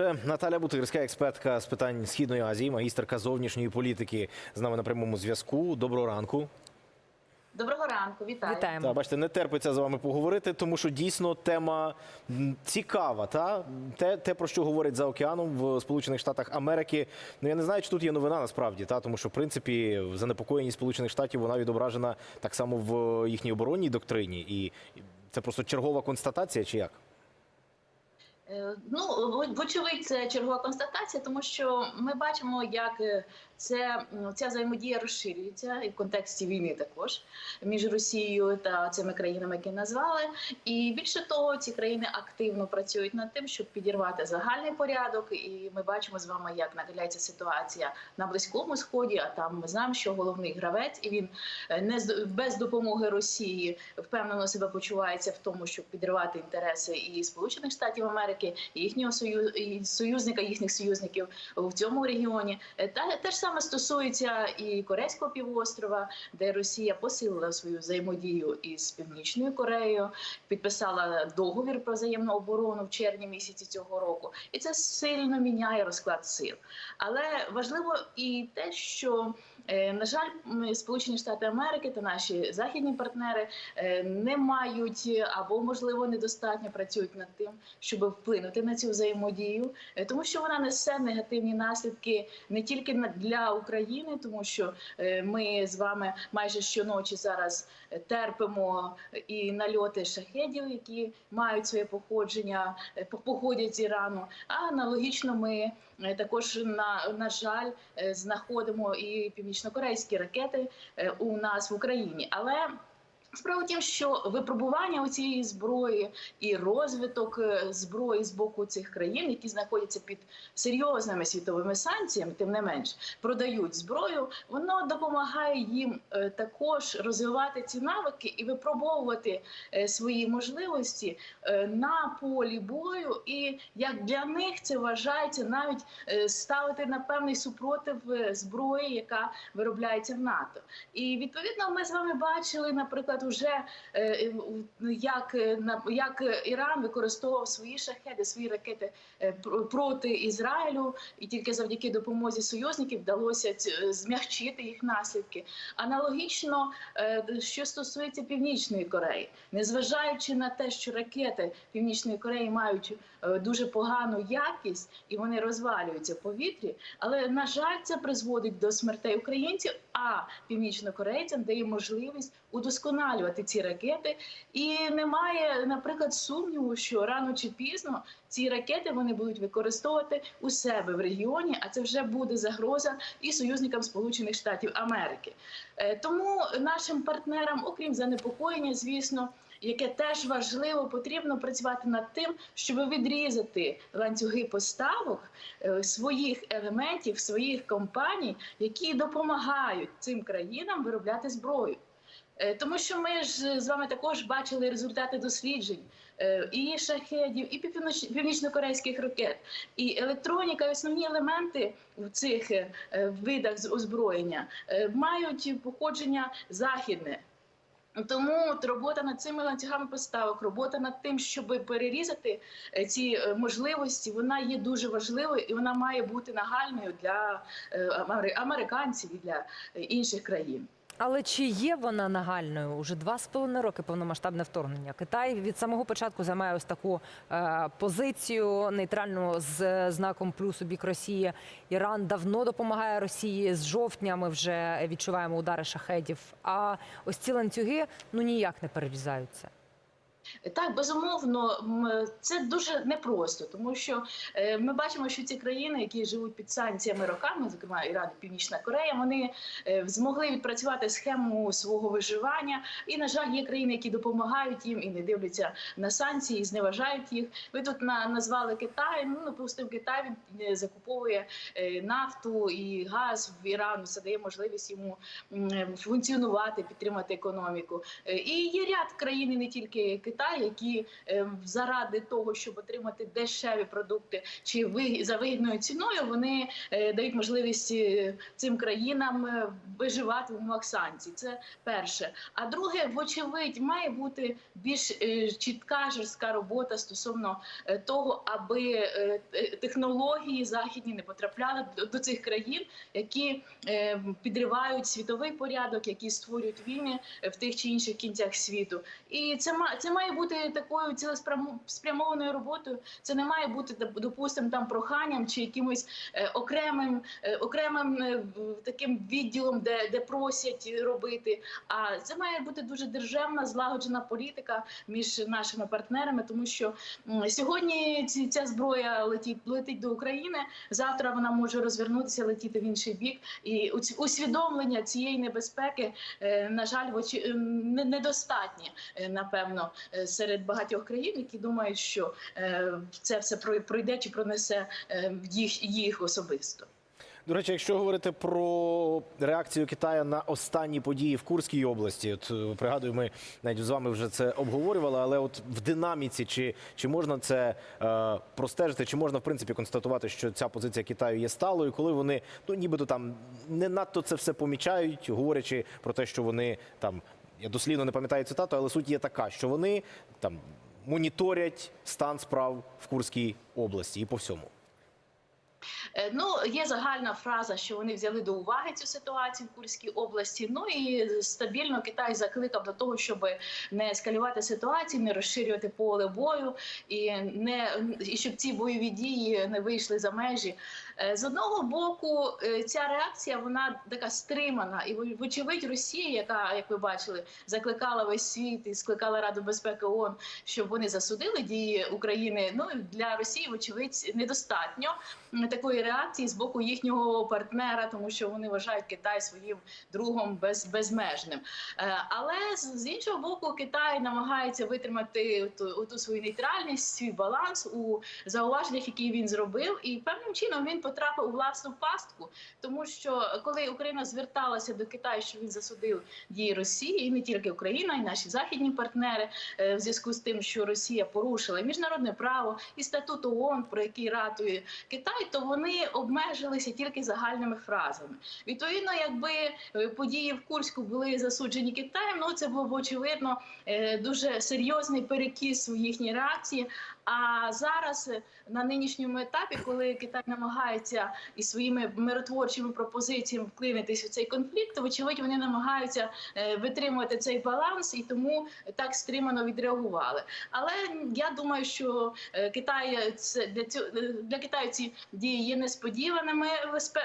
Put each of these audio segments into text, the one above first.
Е, Наталя Бутирська, експертка з питань Східної Азії, магістерка зовнішньої політики, з нами на прямому зв'язку. Доброго ранку. Доброго ранку, вітаю. Вітаємо. Та бачите, не терпиться з вами поговорити, тому що дійсно тема цікава. Та те, те про що говорять за океаном в Сполучених Штатах Америки. Ну я не знаю, чи тут є новина насправді, та тому що в принципі занепокоєність Сполучених Штатів вона відображена так само в їхній оборонній доктрині, і це просто чергова констатація, чи як? Е, Ну, вочевидь, це чергова констатація, тому що ми бачимо, як е, це ця взаємодія розширюється і в контексті війни також між Росією та цими країнами, які назвали. І більше того, ці країни активно працюють над тим, щоб підірвати загальний порядок. І ми бачимо з вами, як накаляється ситуація на близькому сході. А там ми знаємо, що головний гравець, і він е, не без допомоги Росії впевнено себе почувається в тому, щоб підривати інтереси і Сполучених Штатів Америки, і їхнього союз і союзника, їхніх союзників в цьому регіоні. Е, Та те ж саме стосується і Корейського півострова, де Росія посилила свою взаємодію із Північною Кореєю, підписала договір про взаємну оборону в червні місяці цього року, і це сильно міняє розклад сил. Але важливо і те, що на жаль, Сполучені Штати Америки та наші західні партнери е, не мають або можливо недостатньо працюють над тим, щоб вплинути на цю взаємодію, е, тому що вона несе негативні наслідки не тільки для України, тому що е, ми з вами майже щоночі зараз е, терпимо і нальоти шахедів, які мають своє походження, е, походять з Ірану. А аналогічно ми е, також на, на жаль е, знаходимо і північнокорейські ракети е, у нас в Україні. Але Справа в тім, що випробування цієї зброї і розвиток е, зброї з боку цих країн, які знаходяться під серйозними світовими санкціями, тим не менш продають зброю, воно допомагає їм е, також розвивати ці навики і випробовувати е, свої можливості на полі бою. І як для них це вважається навіть ставити на певний супротив зброї, яка виробляється в НАТО. І відповідно ми з вами бачили, наприклад, уже е, як, е, як Іран використовував свої шахеди, свої ракети е, проти Ізраїлю, і тільки завдяки допомозі союзників вдалося змягчити їх наслідки. Аналогічно, е, що стосується Північної Кореї, незважаючи на те, що ракети Північної Кореї мають е, дуже погану якість і вони розвалюються в повітрі, але на жаль, це призводить до смертей українців. А північнокорейцям дає можливість удосконалювати ці ракети. І немає, наприклад, сумніву, що рано чи пізно ці ракети вони будуть використовувати у себе в регіоні, а це вже буде загроза і союзникам Сполучених Штатів Америки. Е, Тому нашим партнерам, окрім занепокоєння, звісно. Яке теж важливо, потрібно працювати над тим, щоб відрізати ланцюги поставок е, своїх елементів, своїх компаній, які допомагають цим країнам виробляти зброю. Е, Тому що ми ж з вами також бачили результати досліджень е, і шахедів, і північ- північно-корейських ракет, і електроніка, і основні елементи в цих е, е, видах озброєння е, мають походження західне. Тому от робота над цими ланцюгами поставок, робота над тим, щоб перерізати е, ці е, можливості, вона є дуже важливою і вона має бути нагальною для е, американців і для е, інших країн. Але чи є вона нагальною? Уже два з половиною роки повномасштабне вторгнення. Китай від самого початку займає ось таку е, позицію нейтральну з знаком плюс у бік Росії. Іран давно допомагає Росії. З жовтня ми вже відчуваємо удари шахедів. А ось ці ланцюги ну ніяк не перерізаються. Так, безумовно, це дуже непросто, тому що е, ми бачимо, що ці країни, які живуть під санкціями роками, зокрема Іран і Північна Корея, вони е, змогли відпрацювати схему свого виживання. І, на жаль, є країни, які допомагають їм і не дивляться на санкції, і зневажають їх. Ви тут на, назвали Китай. Ну, допустимо, Китай він е, закуповує нафту і газ в Ірану. Це дає можливість йому функціонувати, підтримати економіку. І є ряд країн, не тільки Китай. Китай, які е, заради того, щоб отримати дешеві продукти чи за вигідною ціною, вони е, дають можливість е, цим країнам е, виживати в умовах санкцій. Це перше. А друге, вочевидь, має бути більш чітка жорстка робота стосовно того, аби технології західні не потрапляли до, цих країн, які е, підривають світовий порядок, які створюють війни в тих чи інших кінцях світу. І це це має бути такою цілеспрямованою роботою. Це не має бути доп- допустимо там проханням чи якимось е, окремим е, окремим е, таким відділом, де, де просять робити. А це має бути дуже державна злагоджена політика між нашими партнерами, тому що сьогодні ця зброя летить летить до України. Завтра вона може розвернутися, летіти в інший бік. І усвідомлення цієї небезпеки, на жаль, е, напевно, серед багатьох країн, які думають, що е, це все пройде чи пронесе е, їх, їх особисто. До речі, якщо говорити про реакцію Китаю на останні події в Курській області, от е, пригадую, ми навіть з вами вже це обговорювали, але от в динаміці, чи, чи можна це е, простежити, чи можна в принципі констатувати, що ця позиція Китаю є сталою, коли вони ну нібито там не надто це все помічають, говорячи про те, що вони там. Я дослівно не пам'ятаю цитату, але суть є така, що вони там моніторять стан справ в Курській області і по всьому. Е, Ну, є загальна фраза, що вони взяли до уваги цю ситуацію в Курській області. Ну і стабільно Китай закликав до того, щоб не ескалювати ситуацію, не розширювати поле бою і не і щоб ці бойові дії не вийшли за межі. Е, З одного боку, е, ця реакція вона така стримана, і вочевидь Росія, яка, як ви бачили, закликала весь світ і скликала Раду безпеки ООН, щоб вони засудили дії України. Ну для Росії, вочевидь, недостатньо такої реакції з боку їхнього партнера, тому що вони вважають Китай своїм другом без, безмежним. Е, Але з іншого боку, Китай намагається витримати ту, ту свою нейтральність, свій баланс у зауваженнях, які він зробив, і певним чином він потрапив у власну пастку, тому що коли Україна зверталася до Китаю, що він засудив дії Росії, і не тільки Україна, і наші західні партнери, е, в зв'язку з тим, що Росія порушила міжнародне право і статут ООН, про який ратує Китай, то вони обмежилися тільки загальними фразами. Відповідно, якби е, події в Курську були засуджені Китаєм, ну це було б очевидно е, дуже серйозний перекіс у їхній реакції. А зараз е, на нинішньому етапі, коли Китай намагається і своїми миротворчими пропозиціями вклинитись у цей конфлікт, вочевидь, вони намагаються е, витримувати цей баланс і тому так стримано відреагували. Але я думаю, що е, Китай для цього для Китаю ці дії є несподіваними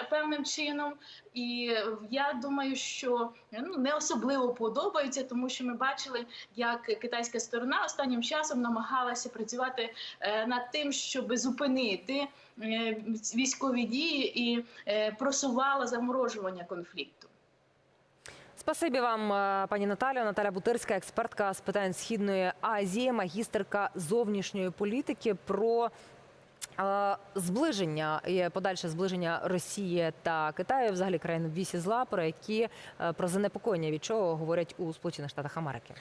певним чином. І я думаю, що ну не особливо подобається, тому що ми бачили, як китайська сторона останнім часом намагалася працювати над тим, щоб зупинити е, військові дії і е, просувала заморожування конфлікту. Спасибі вам, е, пані Наталю. Наталя Бутирська, експертка з питань східної Азії, магістерка зовнішньої політики про е, зближення і подальше зближення Росії та Китаю, взагалі країн вісі зла, про які е, про занепокоєння від чого говорять у Сполучених Штатах Америки.